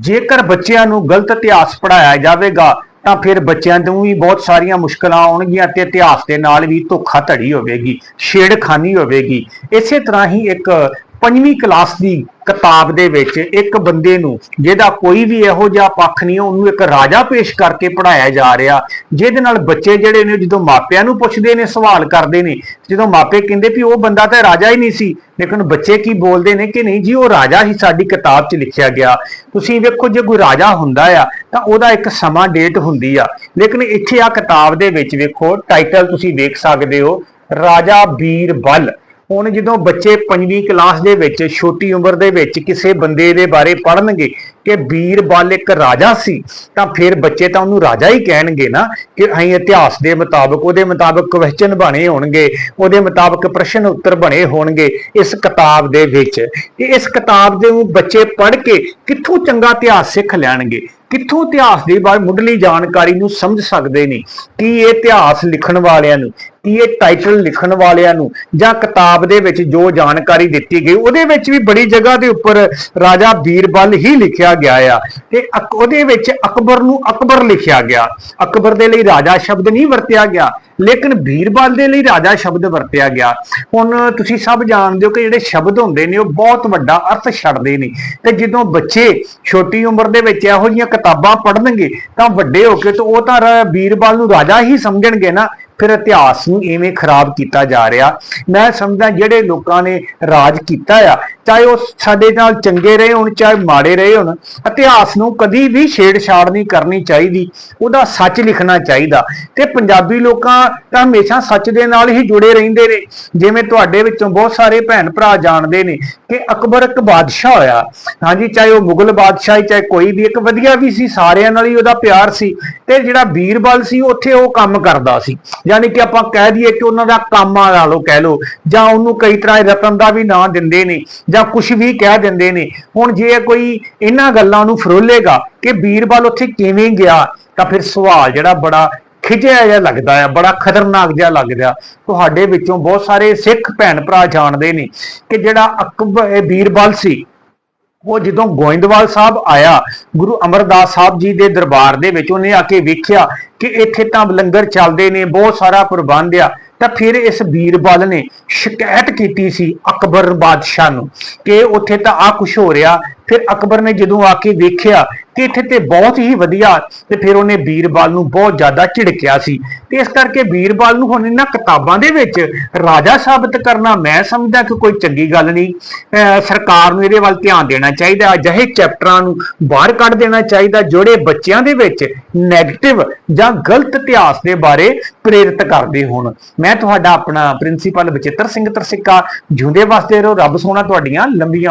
ਜੇਕਰ ਬੱਚਿਆਂ ਨੂੰ ਗਲਤ ਇਤਿਹਾਸ ਪੜਾਇਆ ਜਾਵੇਗਾ, ਤਾਂ ਫਿਰ ਬੱਚਿਆਂ ਨੂੰ ਵੀ ਬਹੁਤ ਸਾਰੀਆਂ ਮੁਸ਼ਕਲਾਂ ਆਉਣਗੀਆਂ ਤੇ ਇਤਿਹਾਸ ਦੇ ਨਾਲ ਵੀ ਧੋਖਾ ਧੜੀ ਹੋਵੇਗੀ, ਛੇੜਖਾਨੀ ਹੋਵੇਗੀ। ਇਸੇ ਤਰ੍ਹਾਂ ਹੀ ਇੱਕ ਪੰਜਵੀਂ ਕਲਾਸ ਦੀ ਕਿਤਾਬ ਦੇ ਵਿੱਚ ਇੱਕ ਬੰਦੇ ਨੂੰ, ਜਿਹਦਾ ਕੋਈ ਵੀ ਇਹੋ ਜਿਹਾ ਪੱਖ ਨਹੀਂ, ਉਹਨੂੰ ਇੱਕ ਰਾਜਾ ਪੇਸ਼ ਕਰਕੇ ਪੜਾਇਆ ਜਾ ਰਿਹਾ, ਜਿਹਦੇ ਨਾਲ ਬੱਚੇ ਜਿਹੜੇ ਨੇ, ਜਦੋਂ ਮਾਪਿਆਂ ਨੂੰ ਪੁੱਛਦੇ ਨੇ, ਸਵਾਲ ਕਰਦੇ ਨੇ, ਜਦੋਂ ਮਾਪੇ ਕਹਿੰਦੇ ਵੀ ਉਹ ਬੰਦਾ ਤਾਂ ਰਾਜਾ ਹੀ ਨਹੀਂ ਸੀ, ਲੇਕਿਨ ਬੱਚੇ ਕੀ ਬੋਲਦੇ ਨੇ ਕਿ ਨਹੀਂ ਜੀ, ਉਹ ਰਾਜਾ ਹੀ ਸਾਡੀ ਕਿਤਾਬ 'ਚ ਲਿਖਿਆ ਗਿਆ। ਤੁਸੀਂ ਵੇਖੋ, ਜੇ ਕੋਈ ਰਾਜਾ ਹੁੰਦਾ ਆ, ਤਾਂ ਉਹਦਾ ਇੱਕ ਸਮਾਂ ਡੇਟ ਹੁੰਦੀ ਆ। ਲੇਕਿਨ ਇੱਥੇ ਆ ਕਿਤਾਬ ਦੇ ਵਿੱਚ ਵੇਖੋ ਟਾਈਟਲ ਤੁਸੀਂ ਵੇਖ ਸਕਦੇ ਹੋ, ਰਾਜਾ ਬੀਰਬਲ ਹੁਣ ਜਦੋਂ ਬੱਚੇ ਪੰਜਵੀਂ ਕਲਾਸ ਦੇ ਵਿੱਚ, ਛੋਟੀ ਉਮਰ ਦੇ ਵਿੱਚ ਕਿਸੇ ਬੰਦੇ ਦੇ ਬਾਰੇ ਪੜ੍ਹਨਗੇ ਕਿ ਬੀਰਬਲ ਇੱਕ ਰਾਜਾ ਸੀ, ਤਾਂ ਫਿਰ ਬੱਚੇ ਤਾਂ ਉਹਨੂੰ ਰਾਜਾ ਹੀ ਕਹਿਣਗੇ ਨਾ ਕਿ ਅਸੀਂ ਇਤਿਹਾਸ ਦੇ ਮੁਤਾਬਕ, ਉਹਦੇ ਮੁਤਾਬਕ ਕੁਐਸਚਨ ਬਣੇ ਹੋਣਗੇ, ਉਹਦੇ ਮੁਤਾਬਕ ਪ੍ਰਸ਼ਨ ਉੱਤਰ ਬਣੇ ਹੋਣਗੇ ਇਸ ਕਿਤਾਬ ਦੇ ਵਿੱਚ। ਤੇ ਇਸ ਕਿਤਾਬ ਦੇ ਬੱਚੇ ਪੜ੍ਹ ਕੇ ਕਿੱਥੋਂ ਚੰਗਾ ਇਤਿਹਾਸ ਸਿੱਖ ਲੈਣਗੇ? ਕਿੱਥੋਂ ਇਤਿਹਾਸ ਦੀ ਬਾਰੇ ਮੁੱਢਲੀ ਜਾਣਕਾਰੀ ਨੂੰ ਸਮਝ ਸਕਦੇ ਨੇ? ਕੀ ਇਹ ਇਤਿਹਾਸ ਲਿਖਣ ਵਾਲਿਆਂ ਨੂੰ, ਕੀ ਇਹ ਟਾਈਟਲ ਲਿਖਣ ਵਾਲਿਆਂ ਨੂੰ ਜਾਂ ਕਿਤਾਬ ਦੇ ਵਿੱਚ ਜੋ ਜਾਣਕਾਰੀ ਦਿੱਤੀ ਗਈ, ਉਹਦੇ ਵਿੱਚ ਵੀ ਬੜੀ ਜਗ੍ਹਾ ਦੇ ਉੱਪਰ ਰਾਜਾ ਬੀਰਬਲ ਹੀ ਲਿਖਿਆ ਗਿਆ ਆ ਤੇ ਅਕ- ਉਹਦੇ ਵਿੱਚ ਅਕਬਰ ਨੂੰ ਅਕਬਰ ਲਿਖਿਆ ਗਿਆ। ਅਕਬਰ ਦੇ ਲਈ ਰਾਜਾ ਸ਼ਬਦ ਨਹੀਂ ਵਰਤਿਆ ਗਿਆ। ਲੇਕਿਨ ਬੀਰਬਲ ਦੇ ਲਈ ਰਾਜਾ ਸ਼ਬਦ ਵਰਤਿਆ ਗਿਆ। ਹੁਣ ਤੁਸੀਂ ਸਭ ਜਾਣਦੇ ਹੋ ਕਿ ਜਿਹੜੇ ਸ਼ਬਦ ਹੁੰਦੇ ਨੇ, ਉਹ ਬਹੁਤ ਵੱਡਾ ਅਰਥ ਛੱਡਦੇ ਨੇ। ਤੇ ਜਦੋਂ ਬੱਚੇ ਛੋਟੀ ਉਮਰ ਦੇ ਵਿੱਚ ਇਹੋ ਜਿਹੀਆਂ ਕਿਤਾਬਾਂ ਪੜ੍ਹਨਗੇ, ਤਾਂ ਵੱਡੇ ਹੋ ਕੇ ਤਾਂ ਉਹ ਤਾਂ ਰ- ਬੀਰਬਲ ਨੂੰ ਰਾਜਾ ਹੀ ਸਮਝਣਗੇ ਨਾ। ਫਿਰ ਇਤਿਹਾਸ ਨੂੰ ਇਵੇਂ ਖਰਾਬ ਕੀਤਾ ਜਾ ਰਿਹਾ। ਮੈਂ ਸਮਝਦਾ ਜਿਹੜੇ ਲੋਕਾਂ ਨੇ ਰਾਜ ਕੀਤਾ ਆ ਚਾਹੇ ਉਹ ਸਾਡੇ ਨਾਲ ਚੰਗੇ ਰਹੇ ਹੋਣ, ਚਾਹੇ ਮਾੜੇ ਰਹੇ ਹੋਣ, ਇਤਿਹਾਸ ਨੂੰ ਕਦੀ ਵੀ ਛੇੜਛਾੜ ਨਹੀਂ ਕਰਨੀ ਚਾਹੀਦੀ। ਉਹਦਾ ਸੱਚ ਲਿਖਣਾ ਚਾਹੀਦਾ। ਤੇ ਪੰਜਾਬੀ ਲੋਕਾਂ ਤਾਂ ਹਮੇਸ਼ਾ ਸੱਚ ਦੇ ਨਾਲ ਹੀ ਜੁੜੇ ਰਹਿੰਦੇ ਨੇ। ਜਿਵੇਂ ਤੁਹਾਡੇ ਵਿੱਚੋਂ ਬਹੁਤ ਸਾਰੇ ਭੈਣ ਭਰਾ ਜਾਣਦੇ ਨੇ ਕਿ ਅਕਬਰ ਇੱਕ ਬਾਦਸ਼ਾਹ ਹੋਇਆ। ਹਾਂਜੀ, ਚਾਹੇ ਉਹ ਮੁਗਲ ਬਾਦਸ਼ਾਹ ਚਾਹੇ ਕੋਈ ਵੀ, ਇੱਕ ਵਧੀਆ ਵੀ ਸੀ, ਸਾਰਿਆਂ ਨਾਲ ਹੀ ਉਹਦਾ ਪਿਆਰ ਸੀ। ਤੇ ਜਿਹੜਾ ਬੀਰਬਲ ਸੀ, ਉੱਥੇ ਉਹ ਕੰਮ ਕਰਦਾ ਸੀ। ਯਾਨੀ ਕਿ ਆਪਾਂ ਕਹਿ ਦਈਏ ਕਿ ਉਹਨਾਂ ਦਾ ਕੰਮਾਂ ਆ ਲਾ ਲਓ ਕਹਿ ਲਓ, ਜਾਂ ਉਹਨੂੰ ਕਈ ਤਰ੍ਹਾਂ ਦੇ ਰਤਨ ਦਾ ਵੀ ਨਾਂ ਦਿੰਦੇ ਨੇ। ਜਾਂ ਕੁਝ ਵੀ ਕਹਿ ਦਿੰਦੇ ਨੇ। ਹੁਣ ਜੇ ਕੋਈ ਇਹਨਾਂ ਗੱਲਾਂ ਨੂੰ ਫਰੋਲੇਗਾ ਕਿ ਬੀਰਬਲ ਉੱਥੇ ਕਿਵੇਂ ਗਿਆ, ਤਾਂ ਫਿਰ ਸਵਾਲ ਜਿਹੜਾ ਬੜਾ ਖਿਜਿਆ ਜਿਹਾ ਲੱਗਦਾ ਆ, ਬੜਾ ਖਤਰਨਾਕ ਜਿਹਾ ਲੱਗਦਾ ਤੁਹਾਡੇ ਵਿੱਚੋਂ ਬਹੁਤ ਸਾਰੇ ਸਿੱਖ ਭੈਣ ਭਰਾ ਜਾਣਦੇ ਨੇ ਕਿ ਜਿਹੜਾ ਅਕਬਰ ਬੀਰਬਲ ਸੀ, ਉਹ ਜਦੋਂ ਗੋਇੰਦਵਾਲ ਸਾਹਿਬ ਆਇਆ, ਗੁਰੂ ਅਮਰਦਾਸ ਸਾਹਿਬ ਜੀ ਦੇ ਦਰਬਾਰ ਦੇ ਵਿੱਚ ਉਹਨੇ ਆ ਕੇ ਵੇਖਿਆ ਕਿ ਇੱਥੇ ਤਾਂ ਲੰਗਰ ਚੱਲਦੇ ਨੇ, ਬਹੁਤ ਸਾਰਾ ਪ੍ਰਬੰਧ ਆ। ਤਾਂ ਫਿਰ ਇਸ ਬੀਰਬਲ ਨੇ ਸ਼ਿਕਾਇਤ ਕੀਤੀ ਸੀ ਅਕਬਰ ਬਾਦਸ਼ਾਹ ਨੂੰ ਕਿ ਉੱਥੇ ਤਾਂ ਆ ਕੁਝ ਹੋ ਰਿਹਾ। ਫਿਰ ਅਕਬਰ ਨੇ ਜਦੋਂ ਆ ਕੇ ਵੇਖਿਆ ਕਿ ਇੱਥੇ ਤੇ ਬਹੁਤ ਹੀ ਵਧੀਆ ਤੇ ਫਿਰ ਉਹਨੇ ਬੀਰਬਲ ਨੂੰ ਬਹੁਤ ਜ਼ਿਆਦਾ ਝਿੜਕਿਆ ਸੀ। ਤੇ ਇਸ ਕਰਕੇ ਬੀਰਬਲ ਨੂੰ ਹੁਣ ਇਹਨਾਂ ਕਿਤਾਬਾਂ ਦੇ ਵਿੱਚ ਰਾਜਾ ਸਾਬਤ ਕਰਨਾ ਮੈਂ ਸਮਝਦਾ ਕਿ ਕੋਈ ਚੰਗੀ ਗੱਲ ਨਹੀਂ। ਅਹ ਸਰਕਾਰ ਨੂੰ ਇਹਦੇ ਵੱਲ ਧਿਆਨ ਦੇਣਾ ਚਾਹੀਦਾ, ਅਜਿਹੇ ਚੈਪਟਰਾਂ ਨੂੰ ਬਾਹਰ ਕੱਢ ਦੇਣਾ ਚਾਹੀਦਾ, ਜਿਹੜੇ ਬੱਚਿਆਂ ਦੇ ਵਿੱਚ ਨੈਗੇਟਿਵ ਜਾਂ ਗਲਤ ਇਤਿਹਾਸ ਦੇ ਬਾਰੇ ਪ੍ਰੇਰਿਤ ਕਰਦੇ ਹੋਣ। ਮੈਂ ਤੁਹਾਡਾ ਆਪਣਾ ਪ੍ਰਿੰਸੀਪਲ ਬਚਿੱਤਰ ਸਿੰਘ ਤਰਸਿੱਕਾ, ਜਿਉਂਦੇ ਵਸਦੇ ਰਹੋ ਰੱਬ ਸੋਹਣਾ ਤੁਹਾਡੀਆਂ ਲੰਬੀਆਂ